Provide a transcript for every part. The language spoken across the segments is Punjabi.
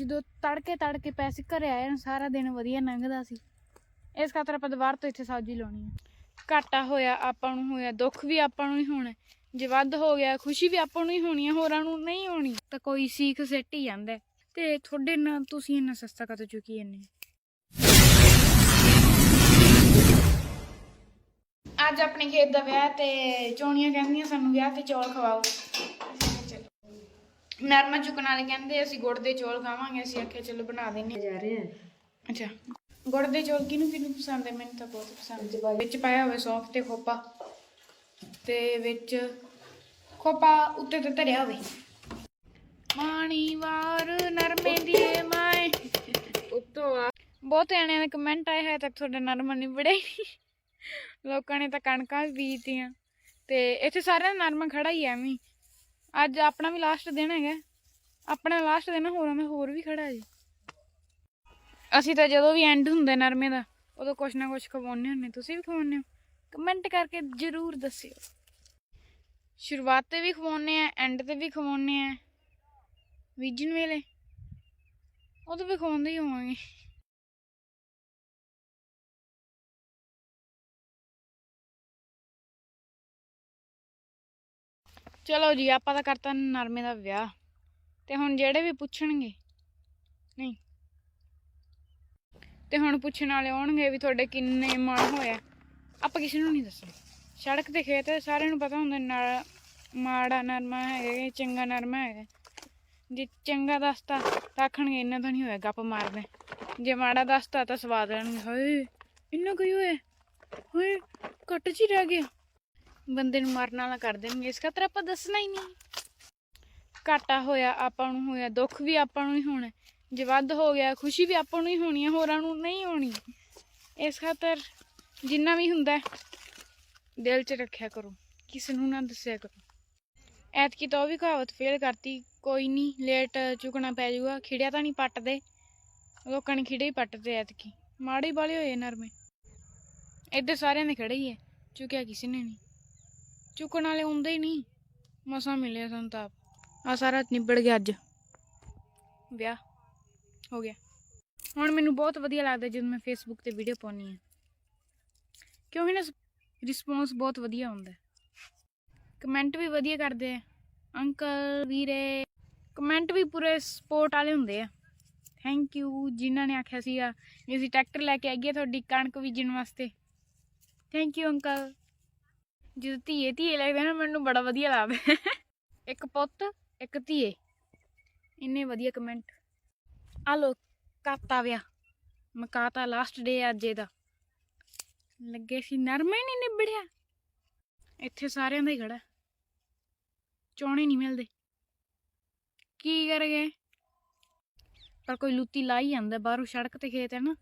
ਜਦੋਂ ਤੜਕੇ ਤੜਕੇ ਪੈਸੇ ਘਰੇ ਆਏ ਨਾ ਸਾਰਾ ਦਿਨ ਵਧੀਆ ਲੰਘਦਾ ਸੀ। ਇਸ ਖਾਤਰ ਆਪਾਂ ਦੁਬਾਰਾ ਤੋਂ ਇੱਥੇ ਸਬਜ਼ੀ ਲਾਉਣੀ ਆ ਘਾਟਾ ਹੋਇਆ, ਆਪਾਂ ਨੂੰ ਹੋਇਆ, ਦੁੱਖ ਵੀ ਆਪਾਂ ਨੂੰ ਹੀ ਹੋਣਾ। ਜੇ ਵੱਧ ਹੋ ਗਿਆ, ਖੁਸ਼ੀ ਵੀ ਆਪਾਂ ਨੂੰ ਹੀ ਹੋਣੀ ਆ ਹੋਰਾਂ ਨੂੰ ਨਹੀਂ ਹੋਣੀ। ਤਾਂ ਕੋਈ ਸੀਖ ਸਿੱਟ ਹੀ। ਜਾਂਦਾ ਤੇ ਤੁਹਾਡੇ ਨਾਲ ਤੁਸੀਂ ਇੰਨਾ ਸਸਤਾ ਕਦੋਂ ਚੁੱਕੀ ਜਾਂਦੇ ਅੱਜ ਆਪਣੇ ਖੇਤ ਦਾ ਵਿਆਹ ਤੇ ਚੋਣੀਆਂ ਕਹਿੰਦੀਆਂ, ਸਾਨੂੰ ਵਿਆਹ ਤੇ ਚੌਲ ਖਵਾਓ। ਨਰਮਾ ਚੁੱਕਣ ਵਾਲੇ ਕਹਿੰਦੇ ਅਸੀਂ ਗੁੜ ਦੇ ਚੌਲ ਖਾਵਾਂਗੇ ਅਸੀਂ ਆਖਿਆ ਚਲੋ ਬਣਾ ਦਿੰਨੇ। ਜਾ ਰਹੇ ਆ। ਅੱਛਾ। ਗੁੜ ਦੇ ਚੌਲ ਕਿਹਨੂੰ ਕਿਹਨੂੰ ਪਸੰਦ ਹੈ? ਮੈਨੂੰ ਤਾਂ ਬਹੁਤ ਪਸੰਦ ਹੈ। ਵਿੱਚ ਪਾਇਆ ਹੋਵੇ ਸੌਂਫ ਤੇ ਖੋਪਾ। ਤੇ ਵਿੱਚ ਖੋਪਾ ਉੱਤੇ ਤੇ ਧਰਿਆ ਹੋਵੇ। ਮਾਣੀ ਵਾਰ ਨਰਮੇ ਦੀ ਮਾਏ। ਉੱਤੋਂ ਆ। ਬਹੁਤ ਜਣਿਆਂ ਦੇ ਕਮੈਂਟ ਆਏ ਹੈ ਤੱਕ ਤੁਹਾਡਾ ਨਰਮਾ ਨਹੀਂ ਨਹੀਂ। ਲੋਕਾਂ ਨੇ ਤਾਂ ਕਣਕਾਂ ਵੀ ਬੀਜਤੀਆਂ। ਤੇ ਇੱਥੇ ਸਾਰਿਆਂ ਦਾ ਨਰਮਾ ਖੜਾ ਹੀ ਐਵੇਂ। ਅੱਜ ਆਪਣਾ ਵੀ ਲਾਸਟ ਦਿਨ ਹੈਗਾ। ਆਪਣਾ ਲਾਸਟ ਦਿਨ ਆ, ਹੋਰਾਂ ਦਾ ਹੋਰ ਵੀ ਖੜਾ ਜੀ। ਅਸੀਂ ਤਾਂ ਜਦੋਂ ਵੀ ਐਂਡ ਹੁੰਦਾ ਨਰਮੇ ਦਾ ਉਦੋਂ ਕੁਛ ਨਾ ਕੁਛ ਖਵਾਉਂਦੇ ਹੁੰਨੇ ਤੁਸੀਂ ਵੀ ਖਵਾਉਂਦੇ ਹੋ? ਕਮੈਂਟ ਕਰਕੇ ਜਰੂਰ ਦੱਸਿਓ। ਸ਼ੁਰੂਆਤ ਤੇ ਵੀ ਖਵਾਉਂਦੇ ਆ ਐਂਡ ਤੇ ਵੀ ਖਵਾਉਂਦੇ ਆ ਬੀਜਣ ਵੇਲੇ ਉਦੋਂ ਵੀ ਖਵਾਉਂਦੇ ਹੀ ਹੋਵਾਂਗੇ। ਚਲੋ ਜੀ, ਆਪਾਂ ਤਾਂ ਕਰਤਾ ਨਰਮੇ ਦਾ ਵਿਆਹ। ਤੇ ਹੁਣ ਜਿਹੜੇ ਵੀ ਪੁੱਛਣਗੇ, ਨਹੀਂ। ਤੇ ਹੁਣ ਪੁੱਛਣ ਵਾਲੇ ਆਉਣਗੇ ਵੀ ਤੁਹਾਡੇ ਕਿੰਨੇ ਮਣ ਹੋਇਆ। ਆਪਾਂ ਕਿਸੇ ਨੂੰ ਨਹੀਂ ਦੱਸਣਾ। ਸੜਕ ਤੇ ਖੇਤ ਸਾਰਿਆਂ ਨੂੰ ਪਤਾ ਹੁੰਦਾ ਨਾ, ਮਾੜਾ ਨਰਮਾ ਹੈਗਾ ਕਿ ਚੰਗਾ ਨਰਮਾ ਹੈਗਾ। ਜੇ ਚੰਗਾ ਦੱਸਤਾ, ਤਾਂ ਆਖਣਗੇ ਇਹਨਾਂ ਤੋਂ ਨਹੀਂ ਹੋਇਆ ਗੱਪ ਮਾਰਦੇ। ਜੇ ਮਾੜਾ ਦੱਸਤਾ, ਤਾਂ ਸਵਾਦ ਲੈਣਗੇ, ਹਾਏ, ਇੰਨਾ ਕੋਈ ਹੋਇਆ? ਹਾਏ ਕੱਟ ਚ ਹੀ ਰਹਿ ਗਿਆ। ਬੰਦੇ ਨੂੰ ਮਾਰਨ ਵਾਲਾ ਕਰ ਦੇਣਗੇ, ਇਸ ਖਾਤਰ ਆਪਾਂ ਦੱਸਣਾ ਹੀ ਨਹੀਂ। ਘਾਟਾ ਹੋਇਆ ਆਪਾਂ ਨੂੰ ਹੋਇਆ, ਦੁੱਖ ਵੀ ਆਪਾਂ ਨੂੰ ਹੀ ਹੋਣਾ ਜੇ ਵੱਧ ਹੋ ਗਿਆ, ਖੁਸ਼ੀ ਵੀ ਆਪਾਂ ਨੂੰ ਹੀ ਹੋਣੀ ਹੈ, ਹੋਰਾਂ ਨੂੰ ਨਹੀਂ ਹੋਣੀ। ਇਸ ਖਾਤਰ ਜਿੰਨਾ ਵੀ ਹੁੰਦਾ ਦਿਲ 'ਚ ਰੱਖਿਆ ਕਰੋ, ਕਿਸੇ ਨੂੰ ਨਾ ਦੱਸਿਆ ਕਰੋ। ਐਤਕੀ ਤਾਂ ਉਹ ਵੀ ਕਹਾਵਤ ਫੇਲ ਕਰਤੀ, ਕੋਈ ਨਹੀਂ ਲੇਟ ਚੁਕਣਾ ਪੈ ਜਾਊਗਾ, ਖਿੜਿਆ ਤਾਂ ਨਹੀਂ ਪੱਟਦੇ। ਲੋਕਾਂ ਨੇ ਖਿੜੇ ਹੀ ਪੱਟਦੇ ਐਤਕੀ। ਮਾੜੇ ਵਾਲੇ ਹੋਏ ਨਰਮੇ। ਇੱਧਰ ਸਾਰਿਆਂ ਨੇ ਖੜੇ ਹੀ ਹੈ, ਚੁੱਕਿਆ ਕਿਸੇ ਨੇ ਨਹੀਂ ਚੁੱਕਣ ਵਾਲੇ ਆਉਂਦੇ ਹੀ ਨਹੀਂ। ਮਸਾ ਮਿਲਿਆ ਸਾਨੂੰ ਤਾਂ ਆ ਸਾਰਾ ਨਿਬੜ ਗਿਆ ਅੱਜ। ਵਿਆਹ ਹੋ ਗਿਆ। ਹੁਣ ਮੈਨੂੰ ਬਹੁਤ ਵਧੀਆ ਲੱਗਦਾ ਜਦੋਂ ਮੈਂ ਫੇਸਬੁੱਕ ਤੇ ਵੀਡੀਓ ਪਾਉਣੀ ਆ ਕਿਉਂਕਿ ਨਾ ਰਿਸਪੌਂਸ ਬਹੁਤ ਵਧੀਆ ਹੁੰਦਾ ਕਮੈਂਟ ਵੀ ਵਧੀਆ ਕਰਦੇ ਆ। ਅੰਕਲ, ਵੀਰੇ ਕਮੈਂਟ ਵੀ ਪੂਰੇ ਸਪੋਰਟ ਵਾਲੇ ਹੁੰਦੇ ਆ। ਥੈਂਕ ਯੂ ਜਿਨ੍ਹਾਂ ਨੇ ਆਖਿਆ ਸੀਗਾ ਅਸੀਂ ਟਰੈਕਟਰ ਲੈ ਕੇ ਆਈਏ ਤੁਹਾਡੀ ਕਣਕ ਬੀਜਣ ਵਾਸਤੇ। ਥੈਂਕ ਯੂ ਅੰਕਲ ਜਦੋਂ ਧੀਏ ਧੀਏ ਲੱਗਦੇ ਨਾ, ਮੈਨੂੰ ਬੜਾ ਵਧੀਆ ਲੱਗਦਾ ਇੱਕ ਪੁੱਤ, ਇੱਕ ਧੀਏ। ਇੰਨੇ ਵਧੀਆ ਕਮੈਂਟ ਆ ਲੋ ਕਾਤਾ ਵਿਆ ਮਕਾਤਾ ਲਾਸਟ ਡੇ ਅੱਜ ਇਹਦਾ। ਲੱਗੇ ਸੀ ਨਰਮਾ ਨਹੀਂ ਨਿਬੜਿਆ। ਇੱਥੇ ਸਾਰਿਆਂ ਦਾ ਹੀ ਖੜਾ। ਚੋਣੇ ਨਹੀਂ ਮਿਲਦੇ। ਕੀ ਕਰ ਗਏ ਪਰ ਕੋਈ ਲੁੱਤੀ ਲਾਈ ਜਾਂਦਾ, ਬਾਹਰੋਂ ਸੜਕ ਤੇ ਖੇਤ ਹੈ ਨਾ,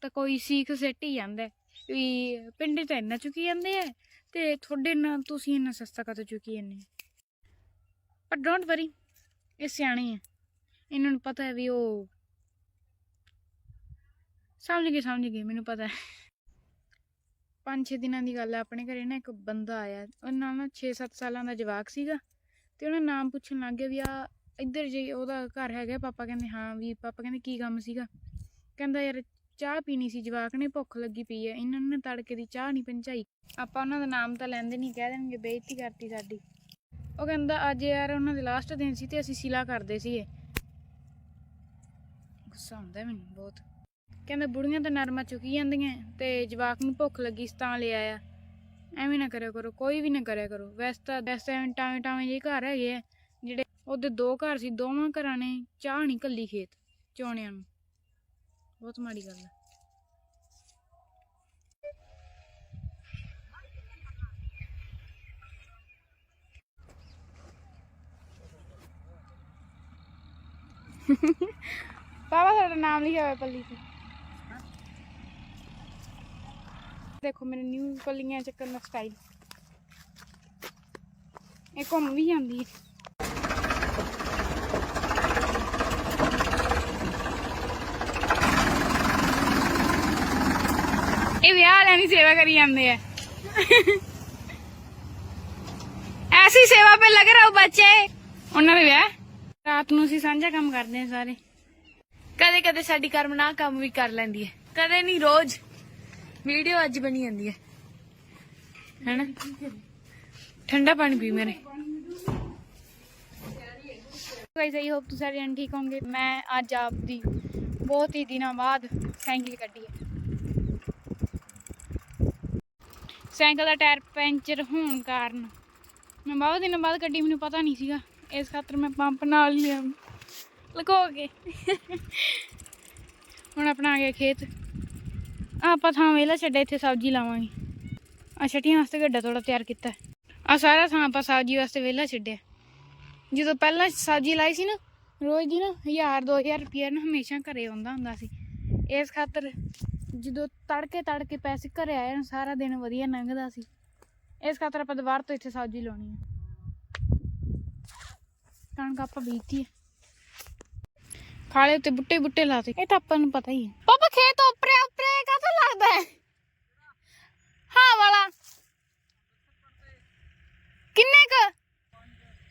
ਤਾਂ ਕੋਈ ਸੀਖ ਸਿੱਟ ਹੀ ਜਾਂਦਾ। ਹੈ ਵੀ ਪਿੰਡੇ ਤਾਂ ਇੰਨਾ ਚੁੱਕੀ ਜਾਂਦੇ ਆ। ਤੇ ਤੁਹਾਡੇ ਨਾਲ ਤੁਸੀਂ ਇੰਨਾ ਸਸਤਾ ਕਦੋਂ ਚੁੱਕੀ ਜਾਂਦੇ ਪਰ ਡੋਂਟ ਵਰੀ ਇਹ ਸਿਆਣੇ ਆ। ਇਹਨਾਂ ਨੂੰ ਪਤਾ ਹੈ ਵੀ ਉਹ ਸਮਝ ਗਏ ਸਮਝ ਗਏ, ਮੈਨੂੰ ਪਤਾ ਹੈ। ਪੰਜ ਛੇ ਦਿਨਾਂ ਦੀ ਗੱਲ ਹੈ ਆਪਣੇ ਘਰੇ ਨਾ ਇੱਕ ਬੰਦਾ ਆਇਆ। ਉਹ ਨਾਲ ਨਾ 6-7 ਸਾਲਾਂ ਦਾ ਜਵਾਕ ਸੀਗਾ ਤੇ ਉਹਨੇ ਨਾਮ ਪੁੱਛਣ ਲੱਗ ਗਿਆ ਵੀ ਆ ਇੱਧਰ ਜੇ ਉਹਦਾ ਘਰ ਹੈਗਾ, ਪਾਪਾ ਕਹਿੰਦੇ, ਹਾਂ ਵੀ ਪਾਪਾ ਕਹਿੰਦੇ ਕੀ ਕੰਮ ਸੀਗਾ? ਕਹਿੰਦਾ ਯਾਰ ਚਾਹ ਪੀਣੀ ਸੀ, ਜਵਾਕ ਨੇ ਭੁੱਖ ਲੱਗੀ ਪਈ ਹੈ ਇਹਨਾਂ ਨੇ ਤੜਕੇ ਦੀ ਚਾਹ ਨਹੀਂ ਪਹੁੰਚਾਈ। ਆਪਾਂ ਉਹਨਾਂ ਦਾ ਨਾਮ ਤਾਂ ਲੈਂਦੇ ਨਹੀਂ, ਕਹਿ ਦੇਣਗੇ ਬੇਇੱਜ਼ਤੀ ਕਰਤੀ ਸਾਡੀ। ਉਹ ਕਹਿੰਦਾ, ਅੱਜ ਯਾਰ ਉਹਨਾਂ ਦੇ ਲਾਸਟ ਦਿਨ ਸੀ ਤੇ ਅਸੀਂ ਸਿਲਾ ਕਰਦੇ ਸੀਗੇ। ਗੁੱਸਾ ਹੁੰਦਾ ਮੈਨੂੰ ਬਹੁਤ। ਕਹਿੰਦਾ, ਬੁੜੀਆਂ ਤਾਂ ਨਰਮਾ ਚੁੱਕੀ ਜਾਂਦੀਆਂ ਤੇ ਜਵਾਕ ਨੂੰ ਭੁੱਖ ਲੱਗੀ ਸੀ ਤਾਂ ਲਿਆ ਆਇਆ। ਐਵੇਂ ਨਾ ਕਰਿਆ ਕਰੋ, ਕੋਈ ਵੀ ਨਾ ਕਰਿਆ ਕਰੋ। ਵੈਸੇ ਤਾਂ ਵੈਸੇ ਐਵੇਂ ਟਾਵੇਂ ਟਾਵੇਂ ਜਿਹੇ ਘਰ ਹੈਗੇ ਆ ਜਿਹੜੇ ਉਹਦੇ ਦੋ ਘਰ ਸੀ, ਦੋਵਾਂ ਘਰਾਂ ਨੇ ਚਾਹ ਨਹੀਂ ਕੱਲੀ ਖੇਤ, ਚੋਣਿਆਂ ਨੂੰ। ਬਹੁਤ ਮਾੜੀ ਗੱਲ ਹੈ ਪਾਪਾ ਤੁਹਾਡਾ ਨਾਮ ਲਿਖਿਆ ਹੋਇਆ ਪੱਲੀ ਤੇ। ਦੇਖੋ ਮੇਰੇ ਨਿਊ ਪੱਲੀਆਂ ਚੱਕਣ ਦਾ ਸਟਾਈਲ ਇਹ ਘੁੰਮ ਵੀ ਜਾਂਦੀ ਹੈ। ਇਹ ਸੇਵਾ ਕਰੀ ਜਾਂਦੇ ਆ। ਐਸੀ ਸੇਵਾ ਪੇ ਲਗ ਰਹੋ ਬੱਚੇ। ਉਹਨਾਂ ਦੇ ਵਿਆਹ। ਰਾਤ ਨੂੰ ਅਸੀਂ ਸਾਂਝਾ ਕੰਮ ਕਰਦੇ ਆ ਸਾਰੇ। ਕਦੇ ਕਦੇ ਸਾਡੀ ਕਰਮਨਾ ਕੰਮ ਵੀ ਕਰ ਲੈਂਦੀ ਹੈ। ਕਦੇ ਨਹੀਂ ਰੋਜ਼। ਵੀਡੀਓ ਅੱਜ ਬਣੀ ਜਾਂਦੀ ਹੈ। ਹੈਨਾ? ਠੰਡਾ ਪਾਣੀ ਪੀ ਮੇਰੇ। ਗਾਇਸ ਆਈ ਹੋਪ ਤੁਸੀਂ ਸਾਰੇ ਠੀਕ ਹੋਵੋਗੇ। ਮੈਂ ਅੱਜ ਆਪ ਦੀ ਬਹੁਤ ਹੀ ਦਿਨਾਂ ਬਾਅਦ ਸਾਈਕਲ ਕੱਢੀ ਹੈ। ਸਾਈਕਲ ਦਾ ਟਾਇਰ ਪੈਂਚਰ ਹੋਣ ਕਾਰਨ। ਮੈਂ ਬਹੁਤ ਦਿਨਾਂ ਬਾਅਦ ਗੱਡੀ ਮੈਨੂੰ ਪਤਾ ਨਹੀਂ ਸੀਗਾ। ਇਸ ਖਾਤਰ ਮੈਂ ਪੰਪ ਨਾਲ ਲਿਆ। ਲਗੋ ਕੇ। ਹੁਣ ਆਪਣਾ ਆ ਗਿਆ ਖੇਤ। ਆਪਾਂ ਥਾਂ ਵੇਲਾ ਛੱਡਿਆ, ਇੱਥੇ ਸਬਜ਼ੀ ਲਾਵਾਂਗੇ। ਆ ਛਟੀਆਂ ਵਾਸਤੇ ਗੱਡਾ ਥੋੜਾ ਤਿਆਰ ਕੀਤਾ। ਆ ਸਾਰਾ ਥਾਂ ਆਪਾਂ ਸਬਜ਼ੀ ਵਾਸਤੇ ਵੇਲਾ ਛੱਡਿਆ। ਜਦੋਂ ਪਹਿਲਾਂ ਸਬਜ਼ੀ ਲਾਈ ਸੀ ਨਾ, ਰੋਜ਼ ਦੀ ਨਾ 1000 2000 ਰੁਪਏ ਨਾ ਹਮੇਸ਼ਾ ਘਰੇ ਆਉਂਦਾ ਹੁੰਦਾ ਸੀ। ਇਸ ਖਾਤਰ ਜਦੋਂ ਤੜਕੇ ਤੜਕੇ ਪੈਸੇ ਘਰੇ ਆਏ ਨਾ ਸਾਰਾ ਦਿਨ ਵਧੀਆ ਲੰਘਦਾ ਸੀ। ਇਸ ਖਾਤਰ ਆਪਾਂ ਦੁਬਾਰਾ ਤੋਂ ਇੱਥੇ ਸਬਜ਼ੀ ਲਾਉਣੀ ਹੈ। ਕਣਕ ਆਪਾਂ ਬੀਜਤੀ ਹੈ। ਖਾਲੇ ਉੱਤੇ ਬੁੱਟੇ ਬੁੱਟੇ ਲਾਤੇ ਇਹ ਤਾਂ ਆਪਾਂ ਨੂੰ ਪਤਾ ਹੀ ਹੈ। ਪਾਪਾ, ਖੇਤ ਉੱਪਰੇ ਉੱਪਰੇ ਕਾਹਤੋਂ ਲੱਗਦਾ ਹੈ? ਹਾਂ ਵਾਲਾ। ਕਿੰਨੇ ਕ?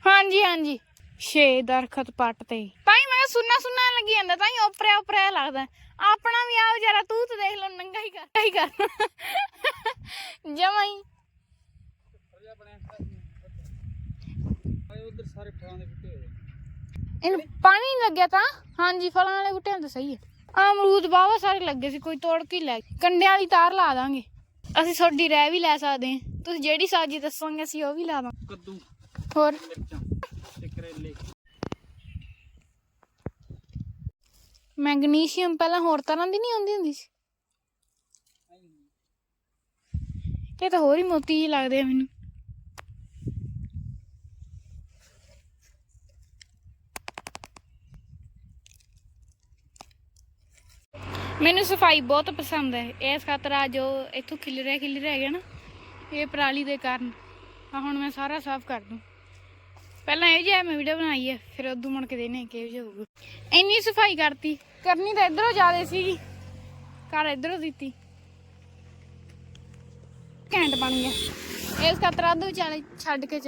ਹਾਂਜੀ ਹਾਂਜੀ। ਛੇ ਦਰਖਤ ਪੱਟ ਤੇ। ਤਾਂ ਹੀ ਮੈਂ ਸੁਣਨਾ ਸੁਣਨਾ ਲੱਗੀ ਜਾਂਦਾ ਤਾਂ ਹੀ ਉਪਰੇ ਉਪਰੇ ਲੱਗਦਾ ਆਪਣਾ ਵੀ ਆ ਵਿਚਾਰਾ ਹੀ। ਕਰ ਹੀ ਕਰ ਜਮਾ ਹੀ ਉਧਰ ਸਾਰੇ ਫਲਾਂ ਦੇ ਬੂਟੇ ਹੋਏ। ਇਹਨੂੰ ਪਾਣੀ ਨਹੀਂ ਲੱਗਿਆ ਤਾਂ? ਹਾਂਜੀ ਫਲਾਂ ਵਾਲੇ ਬੂਟਿਆਂ ਤਾਂ ਸਹੀ ਹੈ ਆ। ਅਮਰੂਦ ਬਾਵਾ ਸਾਰੇ ਲੱਗੇ ਸੀ ਕੋਈ ਤੋੜ ਕੇ ਲੈ। ਕੰਡਿਆਂ ਵਾਲੀ ਤਾਰ ਲਾ ਦਾਂਗੇ। ਅਸੀਂ ਤੁਹਾਡੀ ਰਹਿ ਵੀ ਲੈ ਸਕਦੇ ਹਾਂ। ਤੁਸੀਂ ਜਿਹੜੀ ਸਬਜ਼ੀ ਦੱਸੋਗੇ ਅਸੀਂ ਉਹ ਵੀ ਲਾ ਦਾਂ ਕੱਦੂ ਹੋਰ? ਮਿਰਚਾਂ ਤੇ ਕਰੇਲੇ। ਮੈਗਨੀਸ਼ੀਅਮ ਪਹਿਲਾਂ ਹੋਰ ਤਰ੍ਹਾਂ ਦੀ ਨਹੀਂ ਆਉਂਦੀ ਹੁੰਦੀ ਸੀ? ਇਹ ਤਾਂ ਹੋਰ ਹੀ ਮੋਤੀ ਜਿਹੇ ਲੱਗਦੇ ਆ ਮੈਨੂੰ। ਮੈਨੂੰ ਸਫ਼ਾਈ ਬਹੁਤ ਪਸੰਦ ਹੈ। ਇਸ ਖਾਤਰ ਆ ਜੋ ਇੱਥੋਂ ਖਿਲ ਰਿਹਾ ਖਿਲ ਰਿਹਾ ਹੈਗਾ ਨਾ, ਇਹ ਪਰਾਲੀ ਦੇ ਕਾਰਨ। ਆ ਹੁਣ ਮੈਂ ਸਾਰਾ ਸਾਫ਼ ਕਰ ਦੂੰ। ਪਹਿਲਾਂ ਇਹ ਜਿਹਾ ਮੈਂ ਵੀਡੀਓ ਬਣਾਈ ਹੈ, ਫਿਰ ਉਦੋਂ ਮੁੜ ਕੇ ਦੇਨੇ ਕਿਹੋ ਜਿਹਾ ਹੋਊਗਾ। ਇੰਨੀ ਸਫ਼ਾਈ ਕਰਤੀ। ਕਰਨੀ ਤਾਂ ਇਧਰੋਂ ਜ਼ਿਆਦਾ ਸੀਗੀ। ਘਰ ਇਧਰੋਂ ਦਿੱਤੀ। ਘੈਂਟ ਬਣ ਗਿਆ। ਇਸ ਖਾਤਰ ਅੱਧ ਵਿਚਾਲੇ ਛੱਡ ਕੇ